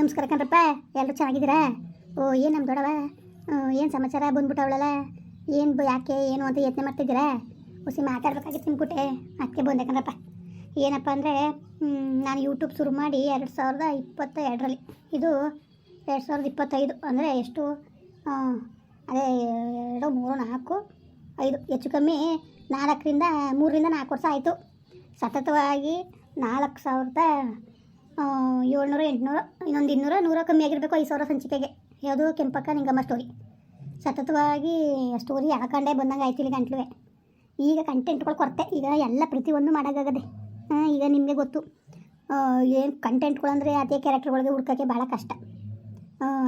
ನಮಸ್ಕಾರ ಕಣ್ರಪ್ಪ ಎಲ್ಲರೂ ಚೆನ್ನಾಗಿದ್ದೀರಾ? ಓ, ಏನು ನಮ್ಮ ದೊಡವ ಏನು ಸಮಾಚಾರ? ಬಂದ್ಬಿಟ್ಟವಳಲ್ಲ ಏನು ಯಾಕೆ, ಏನು ಅಂತ ಯತ್ನೆ ಮಾಡ್ತಿದ್ದೀರಾ? ಹುಸಿ ಮಾತಾಡ್ಬೇಕಾಗಿತ್ತು ತಿಂದ್ಬಿಟ್ಟೆ ಅದಕ್ಕೆ ಬಂದೆ ಕಣ್ರಪ್ಪ. ಏನಪ್ಪ ಅಂದರೆ ನಾನು ಯೂಟ್ಯೂಬ್ ಶುರು ಮಾಡಿ ಎರಡು ಸಾವಿರದ ಇಪ್ಪತ್ತ ಎರಡರಲ್ಲಿ ಇದು ಎರಡು ಸಾವಿರದ ಇಪ್ಪತ್ತೈದು ಅಂದರೆ ಎಷ್ಟು? ಅದೇ ಎರಡು, ಮೂರು, ನಾಲ್ಕು, ಐದು, ಹೆಚ್ಚು ಕಮ್ಮಿ ನಾಲ್ಕರಿಂದ ಮೂರರಿಂದ ನಾಲ್ಕು ವರ್ಷ ಆಯಿತು. ಸತತವಾಗಿ ನಾಲ್ಕು ಸಾವಿರದ ಏಳ್ನೂರು ಎಂಟುನೂರು ಇನ್ನೊಂದು ಇನ್ನೂರು ನೂರ ಕಮ್ಮಿ ಆಗಿರಬೇಕು ಐದು ಸಾವಿರ ಸಂಚಿಕೆಗೆ. ಯಾವುದು ಕೆಂಪಕ್ಕ ನಿಂಗಮ್ಮ ಸ್ಟೋರಿ ಸತತವಾಗಿ ಸ್ಟೋರಿ ಹಾಕೊಂಡೇ ಬಂದಂಗೆ ಆಯ್ತು ಇಲ್ಲಿ ಗಂಟ್ಲುವೆ. ಈಗ ಕಂಟೆಂಟ್ಗಳು ಕೊರತೆ. ಈಗ ಎಲ್ಲ ಪ್ರತಿಯೊಂದು ಮಾಡೋಕ್ಕಾಗದೆ. ಈಗ ನಿಮಗೆ ಗೊತ್ತು. ಏನು ಕಂಟೆಂಟ್ಗಳಂದರೆ ಅದೇ ಕ್ಯಾರೆಕ್ಟರ್ಗಳಿಗೆ ಹುಡ್ಕೋಕ್ಕೆ ಭಾಳ ಕಷ್ಟ.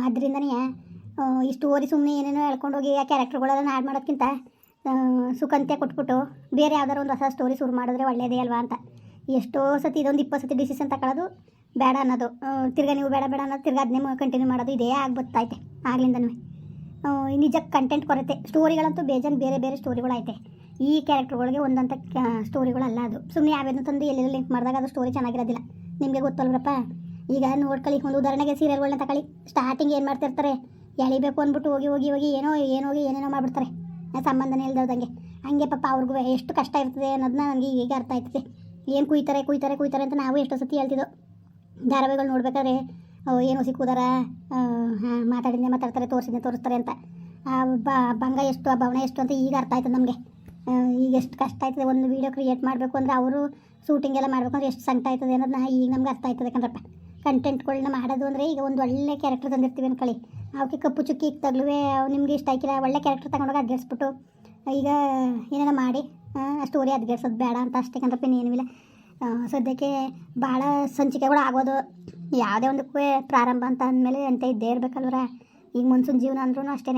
ಅದರಿಂದನೇ ಈ ಸ್ಟೋರಿ ಸುಮ್ಮನೆ ಏನೇನೋ ಹೇಳ್ಕೊಂಡೋಗಿ ಆ ಕ್ಯಾರೆಕ್ಟರ್ಗಳೆಲ್ಲ ಆಡ್ ಮಾಡೋಕ್ಕಿಂತ ಆ, ಸುಖಂತೆ ಕೊಟ್ಬಿಟ್ಟು ಬೇರೆ ಯಾವ್ದಾರು ಒಂದು ಹೊಸ ಸ್ಟೋರಿ ಶುರು ಮಾಡಿದ್ರೆ ಒಳ್ಳೆಯದೇ ಅಲ್ವಾ ಅಂತ. ಎಷ್ಟೋ ಸತಿ ಇದೊಂದು ಇಪ್ಪತ್ತು ಸತಿ ಡಿಸಿಷನ್ ತಗೊಳ್ಳೋದು ಬೇಡ ಅನ್ನೋದು. ತಿರ್ಗಾ ನೀವು ಬೇಡ ಬೇಡ ಅನ್ನೋದು ತಿರ್ಗಾ ಅದನ್ನೇ ಕಂಟಿನ್ಯೂ ಮಾಡೋದು ಇದೇ ಆಗಿ ಬರ್ತೈತೆ ಆಗ್ಲಿಂದನೂ. ನಿಜ ಕಂಟೆಂಟ್ ಕೊರತೆ. ಸ್ಟೋರಿಗಳಂತೂ ಬೇಜಾನ್ ಬೇರೆ ಬೇರೆ ಸ್ಟೋರಿಗಳು ಐತೆ ಈ ಕ್ಯಾರೆಕ್ಟರ್ಗಳಿಗೆ ಒಂದಂಥ ಸ್ಟೋರಿಗಳಲ್ಲ ಅದು. ಸುಮ್ಮನೆ ಯಾವ್ಯಾವ ತಂದು ಎಲ್ಲೆಲ್ಲ ಲಿಂಕ್ ಮಾಡಿದಾಗ ಅದು ಸ್ಟೋರಿ ಚೆನ್ನಾಗಿರೋದಿಲ್ಲ. ನಿಮಗೆ ಗೊತ್ತಲ್ವರಪ್ಪ ಈಗ ನೋಡ್ಕೊಳ್ಳಿ ಒಂದು ಉದಾಹರಣೆಗೆ ಸೀರಿಯಲ್ಗಳನ್ನ ತಗೊಳ್ಳಿ ಸ್ಟಾರ್ಟಿಂಗ್ ಏನು ಮಾಡ್ತಿರ್ತಾರೆ? ಎಳಿಬೇಕು ಅಂದ್ಬಿಟ್ಟು ಹೋಗಿ ಹೋಗಿ ಹೋಗಿ ಏನೋ ಏನೋ, ಹೋಗಿ ಏನೇನೋ ಮಾಡಿಬಿಡ್ತಾರೆ. ಸಂಬಂಧನೇ ಇಲ್ದವ್ದಂಗೆ ಹಂಗೆ ಪಾಪ ಅವ್ರಿಗೂ ಎಷ್ಟು ಕಷ್ಟ ಇರ್ತದೆ ಅನ್ನೋದನ್ನ ನನಗೆ ಈಗ ಅರ್ಥ ಆಯ್ತದೆ. ಏನು ಕುಯ್ತಾರೆ ಕುಯ್ತಾರೆ ಕುಯ್ತಾರೆ ಅಂತ ನಾವು ಎಷ್ಟೋ ಸತಿ ಹೇಳ್ತಿದ್ದೋ. ಧಾರಾವಾಹಿಗಳು ನೋಡ್ಬೇಕಾದ್ರೆ ಏನು ಸಿಕ್ಕುದಾರ ಹಾಂ ಮಾತಾಡಿದ್ದೆ ಮಾತಾಡ್ತಾರೆ ತೋರಿಸಿದ್ದೆ ತೋರಿಸ್ತಾರೆ ಅಂತ. ಆ ಭಂಗ ಎಷ್ಟು, ಆ ಭವನ ಎಷ್ಟು ಅಂತ ಈಗ ಅರ್ಥ ಆಯ್ತದೆ ನಮಗೆ. ಈಗ ಎಷ್ಟು ಕಷ್ಟ ಆಯ್ತದೆ, ಒಂದು ವೀಡಿಯೋ ಕ್ರಿಯೇಟ್ ಮಾಡಬೇಕು ಅಂದರೆ ಅವರು ಶೂಟಿಂಗ್ ಎಲ್ಲ ಮಾಡಬೇಕು ಅಂದ್ರೆ ಎಷ್ಟು ಸಂಕಟ ಆಯ್ತದೆ ಅನ್ನೋದನ್ನ ಈಗ ನಮ್ಗೆ ಅರ್ಥ ಆಯ್ತದೆ ಕಣ್ರಪ್ಪ. ಕಂಟೆಂಟ್ಗಳನ್ನ ಮಾಡೋದು ಅಂದರೆ ಈಗ ಒಂದು ಒಳ್ಳೆ ಕ್ಯಾರೆಕ್ಟರ್ ತಂದಿರ್ತೀವಿ ಅನ್ಕೊಳ್ಳಿ. ಅವಕ್ಕೆ ಕಪ್ಪು ಚುಕ್ಕಿ ತಗ್ಲುವೆ, ಅವು ನಿಮಗೆ ಇಷ್ಟ ಆಯ್ತಿಲ್ಲ ಒಳ್ಳೆ ಕ್ಯಾರೆಕ್ಟರ್ ತಗೊಂಡೋಗಿ ಅಡ್ಗೆಡ್ಸ್ಬಿಟ್ಟು ಈಗ ಏನೇನೋ ಮಾಡಿ, ಆ ಸ್ಟೋರಿ ಅದ್ಗೆಡ್ಸೋದು ಬೇಡ ಅಂತ ಅಷ್ಟೇ ಕಣ್ರಪ್ಪ, ಇನ್ನೇನೂ ಇಲ್ಲ. ಸದ್ಯಕ್ಕೆ ಭಾಳ ಸಂಚಿಕೆಗಳು ಆಗೋದು. ಯಾವುದೇ ಒಂದಕ್ಕೂ ಪ್ರಾರಂಭ ಅಂತ ಅಂದಮೇಲೆ ಅಂತ ಇದ್ದೇ ಇರಬೇಕಲ್ವರ. ಈಗ ಮನ್ಸೂನ್ ಜೀವನ ಅಂದ್ರೂ ಅಷ್ಟೇ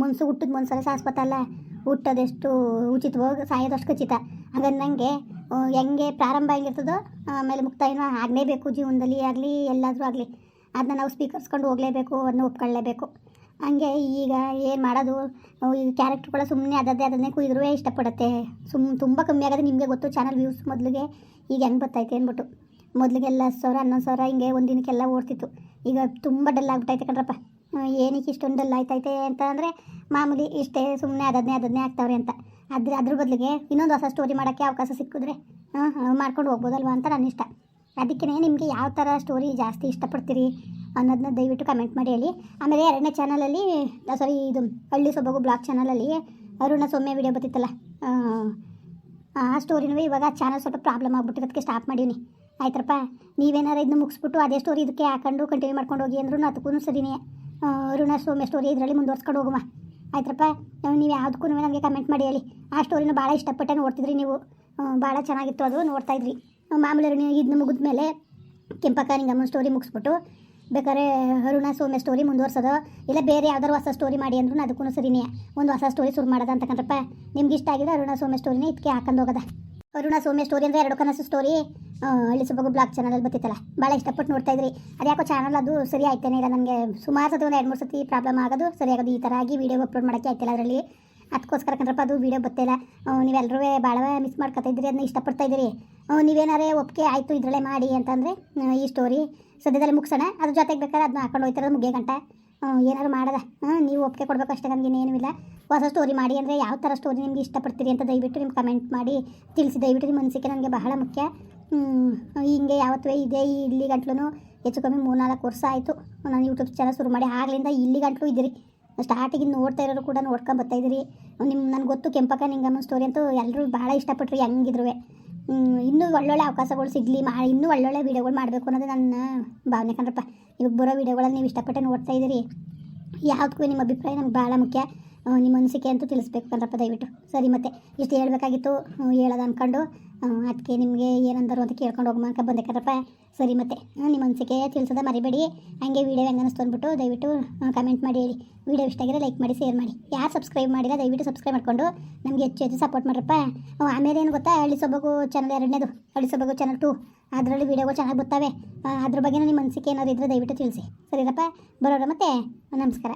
ಮನ್ಸು ಹುಟ್ಟಿದ ಮನ್ಸಲ್ಲ ಶಾಶ್ವತ ಅಲ್ಲ ಹುಟ್ಟೋದೆಷ್ಟು ಉಚಿತವಾಗಿ ಸಾಯೋದಷ್ಟು ಖಚಿತ ಹಾಗಂದಂಗೆ ಹೆಂಗೆ ಪ್ರಾರಂಭ ಹೆಂಗಿರ್ತದೋ ಆಮೇಲೆ ಮುಕ್ತಾಯನೂ ಆಗಲೇಬೇಕು. ಜೀವನದಲ್ಲಿ ಆಗಲಿ, ಎಲ್ಲಾದರೂ ಆಗಲಿ. ಅದನ್ನ ನಾವು ಸ್ಪೀಕರ್ಸ್ಕೊಂಡು ಹೋಗಲೇಬೇಕು ಅದನ್ನ ಒಪ್ಕೊಳ್ಳೇಬೇಕು. ಹಂಗೆ ಈಗ ಏನು ಮಾಡೋದು? ಈಗ ಕೂಡ ಸುಮ್ಮನೆ ಅದದೇ ಅದನ್ನೇ ಕುಯ್ದ್ರೂ ಇಷ್ಟಪಡುತ್ತೆ. ಸುಮ್, ತುಂಬ ಕಮ್ಮಿ ಆಗೋದು ನಿಮಗೆ ಗೊತ್ತು ಚಾನಲ್ ವ್ಯೂಸ್ ಮೊದಲಿಗೆ ಈಗ ಹೆಂಗೆ ಬರ್ತೈತೆ ಅಂದ್ಬಿಟ್ಟು ಮೊದಲಿಗೆಲ್ಲ ಹತ್ತು ಸಾವಿರ ಹನ್ನೊಂದು ಸಾವಿರ ಹಿಂಗೆ ಒಂದು ದಿನಕ್ಕೆಲ್ಲ ಓಡ್ತಿತ್ತು. ಈಗ ತುಂಬ ಡಲ್ ಆಗ್ಬಿಟ್ಟೈತೆ ಕಣ್ರಪ್ಪ. ಏನಕ್ಕೆ ಇಷ್ಟೊಂದು ಡಲ್ ಆಯ್ತೈತೆ ಅಂತ ಅಂದರೆ ಮಾಮೂಲಿ ಇಷ್ಟೇ ಸುಮ್ಮನೆ ಅದನ್ನೇ ಅದನ್ನೇ ಆಗ್ತಾವ್ರೆ ಅಂತ. ಅದ್ರ ಅದ್ರ ಬದಲಿಗೆ ಇನ್ನೊಂದು ಹೊಸ ಸ್ಟೋರಿ ಮಾಡೋಕ್ಕೆ ಅವಕಾಶ ಸಿಕ್ಕಿದ್ರೆ ಹಾಂ ಮಾಡ್ಕೊಂಡು ಹೋಗ್ಬೋದಲ್ವ ಅಂತ ನನ್ನ ಇಷ್ಟ ಅದಕ್ಕೆ ನಿಮಗೆ ಯಾವ ಥರ ಸ್ಟೋರಿ ಜಾಸ್ತಿ ಇಷ್ಟಪಡ್ತೀರಿ? ಅನ್ನೋದನ್ನ ದಯವಿಟ್ಟು ಕಮೆಂಟ್ ಮಾಡಿ ಹೇಳಿ. ಆಮೇಲೆ ಎರಡನೇ ಚಾನಲಲ್ಲಿ ಸಾರಿ ಇದು ಹಳ್ಳಿ ಸೊಬಗು ಬ್ಲಾಗ್ ಚಾನಲಲ್ಲಿ ಅರುಣ ಸೌಮ್ಯ ವಿಡಿಯೋ ಬರ್ತಿತ್ತಲ್ಲ ಆ, ಸ್ಟೋರಿನೂ ಇವಾಗ ಚಾನಲ್ ಸ್ವಲ್ಪ ಪ್ರಾಬ್ಲಮ್ ಆಗ್ಬಿಟ್ಟಿರೋದಕ್ಕೆ ಸ್ಟಾಪ್ ಮಾಡೀನಿ. ಆಯ್ತಪ್ಪ ನೀವೇನಾರು ಇದನ್ನ ಮುಗಿಸ್ಬಿಟ್ಟು ಅದೇ ಸ್ಟೋರಿ ಇದಕ್ಕೆ ಹಾಕೊಂಡು ಕಂಟಿನ್ಯೂ ಮಾಡ್ಕೊಂಡು ಹೋಗಿ ಅಂದ್ರೂ ಅದಕ್ಕೂ ಸರಿನೇ. ಅರುಣ ಸೌಮ್ಯ ಸ್ಟೋರಿ ಇದರಲ್ಲಿ ಮುಂದುವರ್ಸ್ಕೊಂಡು ಹೋಗುವ ಆಯ್ತಪ್ಪ ನೀವು ಯಾವುದಕ್ಕೂ ನನಗೆ ಕಮೆಂಟ್ ಮಾಡಿ ಹೇಳಿ. ಆ ಸ್ಟೋರಿನ ಭಾಳ ಇಷ್ಟಪಟ್ಟೆ ನೋಡ್ತಿದ್ರಿ ನೀವು. ಭಾಳ ಚೆನ್ನಾಗಿತ್ತು ಅದು ನೋಡ್ತಾಯಿದ್ರಿ ಮಾಮೂಲಿ ಇದನ್ನ ಮುಗಿದ ಮೇಲೆ ಕೆಂಪಕ್ಕ ನಿಂಗಮ್ಮ ಸ್ಟೋರಿ ಮುಗಿಸ್ಬಿಟ್ಟು ಬೇಕಾದ್ರೆ ಅರುಣ ಸೋಮ್ಯ ಸ್ಟೋರಿ ಮುಂದುವರ್ಸೋದು? ಇಲ್ಲ ಬೇರೆ ಯಾವ್ದಾರು ಹೊಸ ಸ್ಟೋರಿ ಮಾಡಿ ಅಂದ್ರೂ ಅದಕ್ಕೂ ಸರಿನೇ. ಒಂದು ಹೊಸ ಸ್ಟೋರಿ ಶುರು ಮಾಡೋದ ಅಂತ ಕಂಡ್ರಪ್ಪ ನಿಮ್ಗೆ ಇಷ್ಟ ಆಗಿದೆ ಅರುಣ ಸೌಮ್ಯ ಸ್ಟೋರಿನೇ ಇದಕ್ಕೆ ಹಾಕೊಂಡು ಹೋಗೋದ. ಅರುಣ ಸೋಮ್ಯ ಸ್ಟೋರಿ ಅಂದರೆ ಎರಡು ಕನಸು ಸ್ಟೋರಿ ಹಳ್ಳಿ ಸುಬ್ಬಗು ಬ್ಲಾಗ್ ಚಾನಲಲ್ಲಿ ಬರ್ತಿತ್ತಲ್ಲ ಭಾಳ ಇಷ್ಟಪಟ್ಟು ನೋಡ್ತಾ ಇದ್ರಿ. ಅದ್ಯಾಕೋ ಚಾನಲ್ ಅದು ಸರಿ ಆಯ್ತೇನೆ ಇಲ್ಲ, ನನಗೆ ಸುಮಾರು ಸತಿ ಒಂದು ಎರಡು ಮೂರು ಸತಿ ಪ್ರಾಬ್ಲಮ್ ಆಗೋದು ಸರಿಯಾಗೋದು ಈ ಥರ ಆಗಿ ವೀಡಿಯೋ ಅಪ್ಲೋಡ್ ಮಾಡೋಕ್ಕೆ ಆಯ್ತಿಲ್ಲ ಅದರಲ್ಲಿ. ಅದಕ್ಕೋಸ್ಕರ ಕಣ್ರಪ್ಪ ಅದು ವೀಡಿಯೋ ಬರ್ತಿಲ್ಲ ನೀವೆಲ್ಲರೂ ಭಾಳ ಮಿಸ್ ಮಾಡ್ಕೊತಾ ಇದ್ದೀರಿ ಅದನ್ನ ಇಷ್ಟಪಡ್ತಾ ಇದ್ದೀರಿ ನೀವೇನಾರೇ ಒಪ್ಪಿಗೆ ಆಯಿತು ಇದರಲ್ಲೇ ಮಾಡಿ ಅಂತಂದರೆ ಈ ಸ್ಟೋರಿ ಸದ್ಯದಲ್ಲಿ ಮುಗಿಸೋಣ. ಅದ್ರ ಜೊತೆಗೆ ಬೇಕಾದ್ರೆ ಅದನ್ನ ಹಾಕೊಂಡು ಹೋಗ್ತಾರೆ ಮುಗಿಯ ಗಂಟ. ಏನಾದ್ರು ಮಾಡದ. ನೀವು ಒಪ್ಪಿಗೆ ಕೊಡಬೇಕಷ್ಟೇ ನನಗೆ ಏನೂ ಇಲ್ಲ. ಹೊಸ ಸ್ಟೋರಿ ಮಾಡಿ ಅಂದರೆ ಯಾವ ಥರ ಸ್ಟೋರಿ ನಿಮ್ಗೆ ಇಷ್ಟಪಡ್ತೀರಿ ಅಂತ ದಯವಿಟ್ಟು ನಿಮ್ಮ ಕಮೆಂಟ್ ಮಾಡಿ ತಿಳಿಸಿ. ದಯವಿಟ್ಟು ನಿಮ್ಮ ಮನಸ್ಸಿಗೆ ನನಗೆ ಬಹಳ ಮುಖ್ಯ. ಹಿಂಗೆ ಯಾವತ್ತೂ ಇದೆ ಇಲ್ಲಿ ಗಂಟ್ಲು ಹೆಚ್ಚು ಕಮ್ಮಿ ಮೂರ್ನಾಲ್ಕು ವರ್ಷ ಆಯಿತು. ನಾನು ಯೂಟ್ಯೂಬ್ ಚಾನಲ್ ಶುರು ಮಾಡಿ ಆಗಲಿಂದ ಇಲ್ಲಿ ಗಂಟ್ಲು ಇದ್ದೀರಿ. ಸ್ಟಾರ್ಟಿಗಿಂದ ನೋಡ್ತಾ ಇರೋರು ಕೂಡ ನೋಡ್ಕೊಂಡು ಬರ್ತಾಯಿದ್ದೀರಿ ನಿಮ್ಮ ನನಗೆ ಗೊತ್ತು ಕೆಂಪಕ್ಕ ನಿಂಗಮ್ಮ ಸ್ಟೋರಿ ಅಂತೂ ಎಲ್ಲರೂ ಭಾಳ ಇಷ್ಟಪಟ್ಟರು ಹೆಂಗಿದ್ರು ಇನ್ನೂ ಒಳ್ಳೊಳ್ಳೆ ಅವಕಾಶಗಳು ಸಿಗಲಿ ಮಾ, ಇನ್ನೂ ಒಳ್ಳೊಳ್ಳೆ ವೀಡಿಯೋಗಳು ಮಾಡಬೇಕು ಅನ್ನೋದು ನನ್ನ ಭಾವನೆ ಕಣ್ರಪ್ಪ. ಇವಾಗ ಬರೋ ವೀಡಿಯೋಗಳನ್ನ ನೀವು ಇಷ್ಟಪಟ್ಟು ನೋಡ್ತಾ ಇದ್ದೀರಿ. ಯಾವುದಕ್ಕೂ ನಿಮ್ಮ ಅಭಿಪ್ರಾಯ ನಮ್ಗೆ ಭಾಳ ಮುಖ್ಯ. ನಿಮ್ಮ ಅನಿಸಿಕೆ ಅಂತೂ ತಿಳಿಸ್ಬೇಕು ಕಣ್ರಪ್ಪ ದಯವಿಟ್ಟು. ಸರಿ ಮತ್ತೆ, ಇಷ್ಟು ಹೇಳಬೇಕಾಗಿತ್ತು ಹೇಳೋದು ಅಂದ್ಕೊಂಡು ಅದಕ್ಕೆ ನಿಮಗೆ ಏನಂದರು ಅಂತ ಕೇಳ್ಕೊಂಡು ಹೋಗಮ್ಮ ಅಂತ ಬಂದೆ ಕಣ್ರಪ್ಪ ಸರಿ ಮತ್ತೆ ನಿಮ್ಮ ಅನಿಸಿಕೆ ತಿಳಿಸೋದ ಮರಿಬೇಡಿ. ಹಂಗೆ ವೀಡಿಯೋ ಹೆಂಗೆ ಅನ್ನಿಸ್ತು ಅಂದ್ಬಿಟ್ಟು ದಯವಿಟ್ಟು ಕಮೆಂಟ್ ಮಾಡಿ ಹೇಳಿ. ವೀಡಿಯೋ ಇಷ್ಟ ಆಗಿದೆ ಲೈಕ್ ಮಾಡಿ ಶೇರ್ ಮಾಡಿ. ಯಾರು ಸಬ್ಸ್ಕ್ರೈಬ್ ಮಾಡಿಲ್ಲ, ದಯವಿಟ್ಟು ಸಬ್ಸ್ಕ್ರೈಬ್ ಮಾಡಿಕೊಂಡು. ನಮಗೆ ಹೆಚ್ಚು ಹೆಚ್ಚು ಸಪೋರ್ಟ್ ಮಾಡ್ರಪ್ಪ. ಆಮೇಲೆ ಏನು ಗೊತ್ತಾ, ಹಳ್ಳಿ ಸೊಬಗು ಚಾನಲ್ ಎರಡನೇದು, ಹಳ್ಳಿ ಸೊಬಗು ಚಾನಲ್ ಟು ಅದರಲ್ಲಿ ವೀಡಿಯೋಗಳು ಚೆನ್ನಾಗಿ ಬರ್ತವೆ ಅದ್ರ ಬಗ್ಗೆ ನಿಮ್ಮ ಅನಿಸಿಕೆ ಏನಾದ್ರು ಇದ್ದರೆ ದಯವಿಟ್ಟು ತಿಳಿಸಿ. ಸರಿರಪ್ಪ ಬರೋಣ ಮತ್ತೆ, ನಮಸ್ಕಾರ.